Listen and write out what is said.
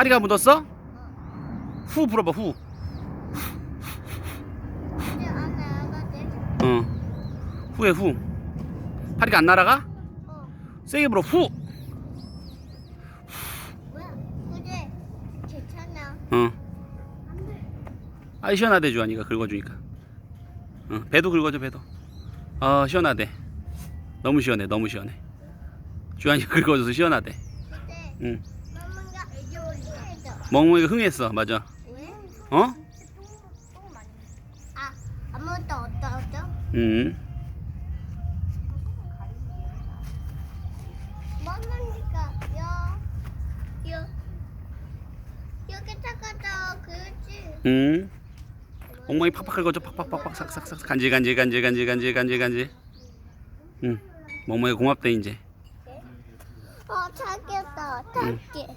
파리가 묻었어? 후 불어봐 후. 어. 후에 후. 파리가 안 날아가? 어. 세게 불어 후. 뭐야? 그제 괜찮아. 어. 아 시원하대 주환이가 긁어주니까. 어, 배도 긁어줘 배도. 아 시원하대. 너무 시원해 너무 시원해. 주환이가 긁어줘서 시원하대. 응. 멍멍이가 흥했어 맞아. 왜? 어? 아 아무것도 없다 없죠? 응. 멍멍이가 여, 여, 여기 타가자 그렇지. 응. 멍멍이 팍팍 긁어줘 팍팍팍팍 삭삭삭 간질 간질 간질 간질 간질 간질 간질. 응. 멍멍이 고맙다 이제. 어 찾겠다 찾게.